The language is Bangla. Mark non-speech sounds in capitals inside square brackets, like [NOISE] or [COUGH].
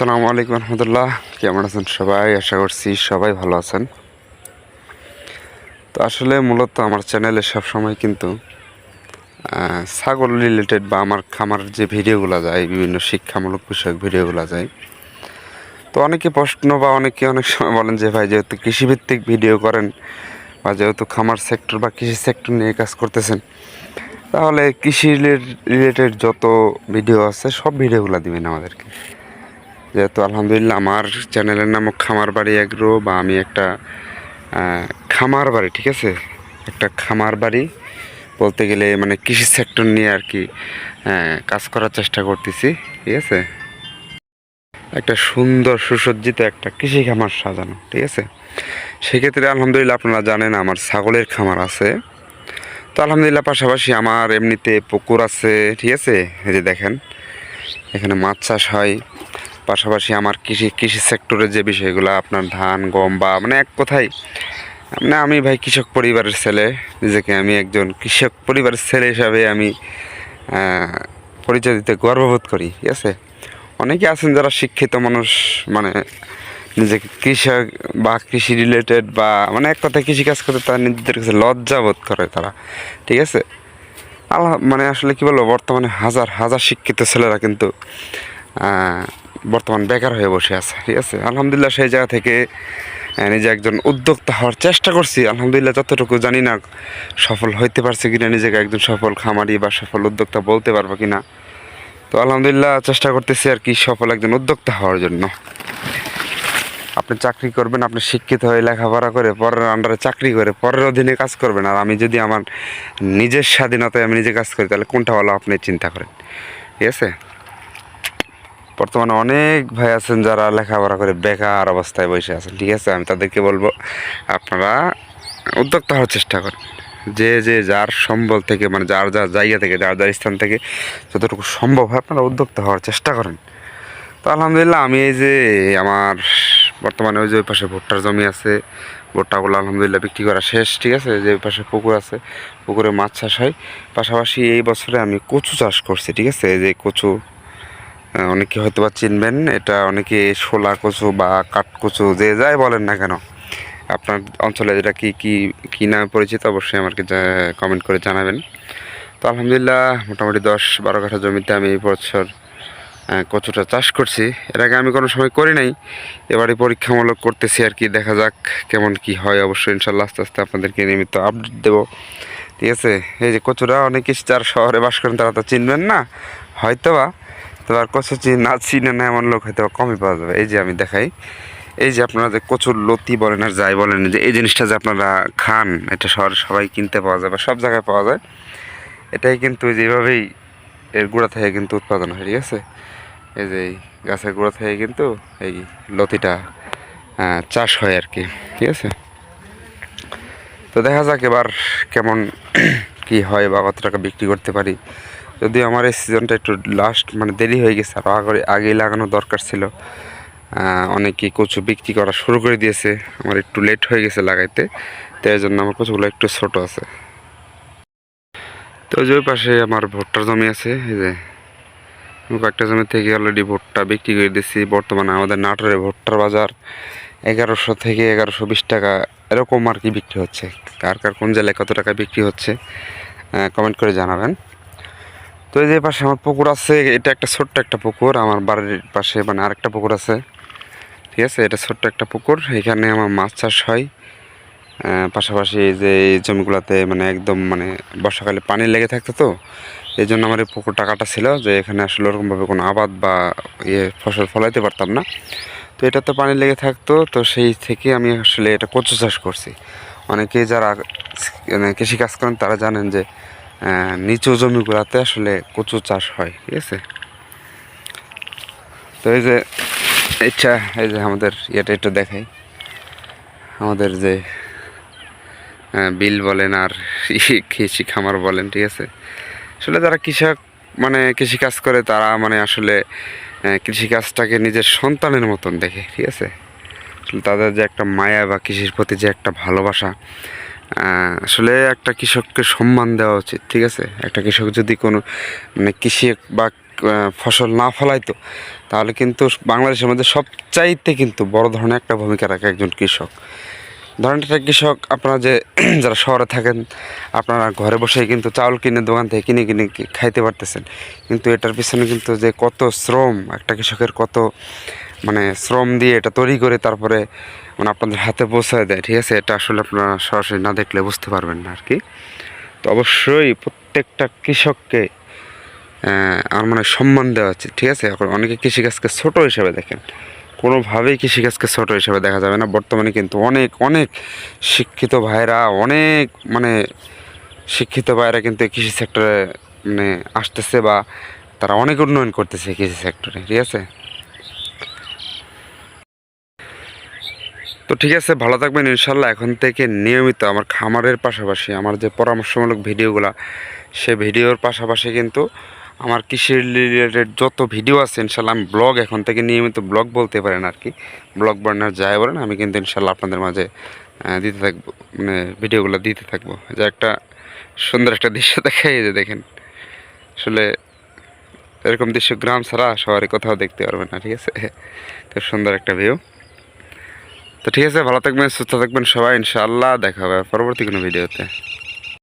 আসসালামু আলাইকুম রহমতুল্লাহ। কেমন আছেন সবাই? আশা করছি সবাই ভালো আছেন। তো আসলে মূলত আমার চ্যানেলে সবসময় কিন্তু ছাগল রিলেটেড বা আমার খামার যে ভিডিওগুলো যায়, বিভিন্ন শিক্ষামূলক বিষয়ক ভিডিওগুলো যায়। তো অনেকে প্রশ্ন বা অনেকে অনেক সময় বলেন যে, ভাই, যেহেতু কৃষিভিত্তিক ভিডিও করেন বা যেহেতু খামার সেক্টর বা কৃষি সেক্টর নিয়ে কাজ করতেছেন, তাহলে কৃষি রিলেটেড যত ভিডিও আছে, সব ভিডিওগুলো দিবেন আমাদেরকে। যেহেতু আলহামদুলিল্লাহ আমার চ্যানেলের নাম খামার বাড়ি এগ্রো বা আমি একটা খামার বাড়ি ঠিক আছে? একটা খামার বাড়ি বলতে গেলে মানে কৃষি সেক্টর নিয়ে আর কি কাজ করার চেষ্টা করতেছি, ঠিক আছে? একটা সুন্দর সুসজ্জিত একটা কৃষি খামার সাজানো, ঠিক আছে? সেক্ষেত্রে আলহামদুলিল্লাহ আপনারা জানেন আমার ছাগলের খামার আছে। তো আলহামদুলিল্লাহ পাশাপাশি আমার এমনিতে পুকুর আছে, ঠিক আছে? এই যে দেখেন, এখানে মাছ চাষ হয়। পাশাপাশি আমার কৃষি কৃষি সেক্টরের যে বিষয়গুলো, আপনার ধান, গম, বা মানে এক কথায় মানে আমি ভাই কৃষক পরিবারের ছেলে, নিজেকে আমি একজন কৃষক পরিবারের ছেলে হিসাবে আমি পরিচয় দিতে গর্ববোধ করি, ঠিক আছে? অনেকে আছেন যারা শিক্ষিত মানুষ মানে নিজেকে কৃষক বা কৃষি রিলেটেড বা মানে এক কথায় কৃষিকাজ করতে তারা নিজেদের কাছে লজ্জা বোধ করে তারা, ঠিক আছে? আল্লাহ মানে আসলে কি বলব, বর্তমানে হাজার হাজার শিক্ষিত ছেলেরা কিন্তু বর্তমান বেকার হয়ে বসে আছে, ঠিক আছে? আলহামদুলিল্লাহ সেই জায়গা থেকে নিজে একজন উদ্যোক্তা হওয়ার চেষ্টা করছি। আলহামদুলিল্লাহ যতটুকু জানি না সফল হইতে পারছে কিনা, নিজেকে একজন সফল খামারি বা সফল উদ্যোক্তা বলতে পারব কিনা। তো আলহামদুলিল্লাহ চেষ্টা করতেছি আর কি সফল একজন উদ্যোক্তা হওয়ার জন্য। আপনি চাকরি করবেন, আপনি শিক্ষিত হয়ে লেখাপড়া করে পরের আন্ডারে চাকরি করে পরের অধীনে কাজ করবেন। আর আমি যদি আমার নিজের স্বাধীনতায় আমি নিজে কাজ করি, তাহলে কোনটা ভালো আপনি চিন্তা করেন। ঠিক আছে? বর্তমানে অনেক ভাই আছেন যারা লেখাপড়া করে বেকার অবস্থায় বসে আছেন, ঠিক আছে? আমি তাদেরকে বলব, আপনারা উদ্যোক্তা হওয়ার চেষ্টা করেন। যে যে যার সম্বল থেকে মানে যার যার জায়গা থেকে, যার যার স্থান থেকে যতটুকু সম্ভব হয় আপনারা উদ্যোক্তা হওয়ার চেষ্টা করেন। তো আলহামদুলিল্লাহ, আমি এই যে আমার বর্তমানে ওই যে ওই পাশে ভুট্টার জমি আছে, ভুট্টাগুলো আলহামদুলিল্লাহ বিক্রি করা শেষ, ঠিক আছে? যে ওই পাশে পুকুর আছে, পুকুরে মাছ চাষ হয়। পাশাপাশি এই বছরে আমি কচু চাষ করছি, ঠিক আছে? এই যে কচু অনেকে হয়তো বা চিনবেন, এটা অনেকে শোলা কচু বা কাঠ কচু, যে যাই বলেন না কেন। আপনার অঞ্চলে যেটা কি কি, কী নামে পরিচিত, অবশ্যই আমাকে কমেন্ট করে জানাবেন। তো আলহামদুলিল্লাহ, মোটামুটি দশ বারো কাঠা জমিতে আমি এই বছর কচুটা চাষ করছি। এর আগে আমি কোনো সময় করি নাই, এবারে পরীক্ষামূলক করতেছি আর কি, দেখা যাক কেমন কি হয়। অবশ্যই ইনশাল্লাহ আস্তে আস্তে আপনাদেরকে নিয়মিত আপডেট দেবো। ঠিক আছে? এই যে কচুরা, অনেকে যার শহরে বাস করেন, তারা তো চিনবেন না হয়তো বা তো আর কচু না চিনে না এমন লোক হয়তো কমই পাওয়া যাবে। এই যে আমি দেখাই। এই যে আপনারা যে কচুর লতি বলেন আর যাই বলেন যে এই জিনিসটা যে আপনারা খান, এটা শহরে সবাই কিনতে পাওয়া যায় বা সব জায়গায় পাওয়া যায়, এটাই কিন্তু যেভাবেই এর গোড়া থেকে কিন্তু উৎপাদন হয়, ঠিক আছে? এই যে গাছের গোড়া থেকে কিন্তু এই লতিটা চাষ হয় আর কি, ঠিক আছে? তো দেখা যাক এবার কেমন [CLEARS THROAT] কি হয় বা কত টাকা বিক্রি করতে পারি। যদিও আমার এই সিজনটা একটু লাস্ট মানে দেরি হয়ে গেছে আরও আগে আগেই লাগানো দরকার ছিল অনেকে কচু বিক্রি করা শুরু করে দিয়েছে, আমার একটু লেট হয়ে গেছে লাগাইতে, তো এই জন্য আমার কচুগুলো একটু ছোট আছে। তো যে পাশে আমার ভুট্টার জমি আছে, এই যে কয়েকটা জমি থেকে অলরেডি ভুট্টা বিক্রি করে দিয়েছি, বর্তমানে আমাদের নাটোরে ভুট্টার বাজার এগারোশো থেকে এগারোশো বিশ টাকা এরকম আর কি বিক্রি হচ্ছে, কার কার কোন জেলায় কত টাকা বিক্রি হচ্ছে কমেন্ট করে জানাবেন। তো এই যে পাশে আমার পুকুর আছে, এটা একটা ছোট্ট একটা পুকুর, আমার বাড়ির পাশে মানে আরেকটা পুকুর আছে। ঠিক আছে, এটা ছোট্ট একটা পুকুর, এখানে আমার মাছ চাষ হয়। পাশাপাশি যে এই জমিগুলোতে মানে একদম মানে বর্ষাকালে পানি লেগে থাকতো তো এই জন্য আমার এই পুকুর টাকাটা ছিল যে এখানে আসলে ওরকমভাবে কোনো আবাদ বা ইয়ে ফসল ফলাইতে পারতাম না। তো এটা তো পানি লেগে থাকতো, তো সেই থেকে আমি আসলে এটা কচু চাষ করছি। অনেকে যারা মানে কৃষিকাজ করেন তারা জানেন যে নিচু জমিগুলোতে আসলে কচু চাষ হয়, ঠিক আছে? তো এই যে ইচ্ছা এই যে আমাদের ইয়েটা একটু দেখাই। আমাদের যে বিল বলেন আর [LAUGHS] কৃষি খামার বলেন, ঠিক আছে? আসলে যারা কৃষক মানে কৃষিকাজ করে, তারা মানে আসলে কৃষিকাজটাকে নিজের সন্তানের মতন দেখে, ঠিক আছে? তাদের যে একটা মায়া বা কৃষির প্রতি যে একটা ভালোবাসা আসলে একটা কৃষককে সম্মান দেওয়া উচিত, ঠিক আছে? একটা কৃষক যদি কোনো মানে কৃষি বা ফসল না ফলাইতো, তাহলে কিন্তু বাংলাদেশের মধ্যে সবচাইতে কিন্তু বড় ধরনের একটা ভূমিকা রাখে একজন কৃষক। ধরেন একটা কৃষক, আপনারা যে [CLEARS THROAT] যারা শহরে থাকেন, আপনারা ঘরে বসেই কিন্তু চাউল কিনে দোকান থেকে কিনে কিনে খাইতে পারতেছেন। কিন্তু এটার পিছনে কিন্তু যে কত শ্রম, একটা কৃষকের কত মানে শ্রম দিয়ে এটা তৈরি করে তারপরে মানে আপনাদের হাতে পৌঁছায় দেয়, ঠিক আছে? এটা আসলে আপনারা সরাসরি না দেখলে বুঝতে পারবেন না আর কি। তো অবশ্যই প্রত্যেকটা কৃষককে আমার মনে সম্মান দেওয়া উচিত, ঠিক আছে? এখন অনেকে কৃষিকাজকে ছোট হিসেবে দেখেন। কোনোভাবেই কৃষিকাজকে ছোট হিসেবে দেখা যাবে না। বর্তমানে কিন্তু অনেক অনেক শিক্ষিত ভাইরা অনেক মানে শিক্ষিত ভাইরা কিন্তু কৃষি সেক্টরে মানে আসতেছে বা তারা অনেক উন্নয়ন করতেছে কৃষি সেক্টরে ঠিক আছে? তো ঠিক আছে, ভালো থাকবেন ইনশাল্লাহ। এখন থেকে নিয়মিত আমার খামারের পাশাপাশি আমার যে পরামর্শমূলক ভিডিওগুলা, সে ভিডিওর পাশাপাশি কিন্তু আমার কৃষি রিলেটেড যত ভিডিও আছে, ইনশাল্লাহ আমি ব্লগ এখন থেকে নিয়মিত ব্লগ বলতে পারেন আর কি ব্লগ বানার যাই বলেন, আমি কিন্তু ইনশাল্লাহ আপনাদের মাঝে দিতে থাকব মানে ভিডিওগুলো দিতে থাকব। যে একটা সুন্দর একটা দৃশ্য দেখাই যে দেখেন। আসলে এরকম দৃশ্য গ্রাম ছাড়া সবারই কোথাও দেখতে পারবেন না, ঠিক আছে? খুব সুন্দর একটা ভিউ তো ঠিক আছে ভালো থাকবেন সুস্থ থাকবেন সবাই ইনশাআল্লাহ দেখা হবে পরবর্তী কোনো ভিডিওতে।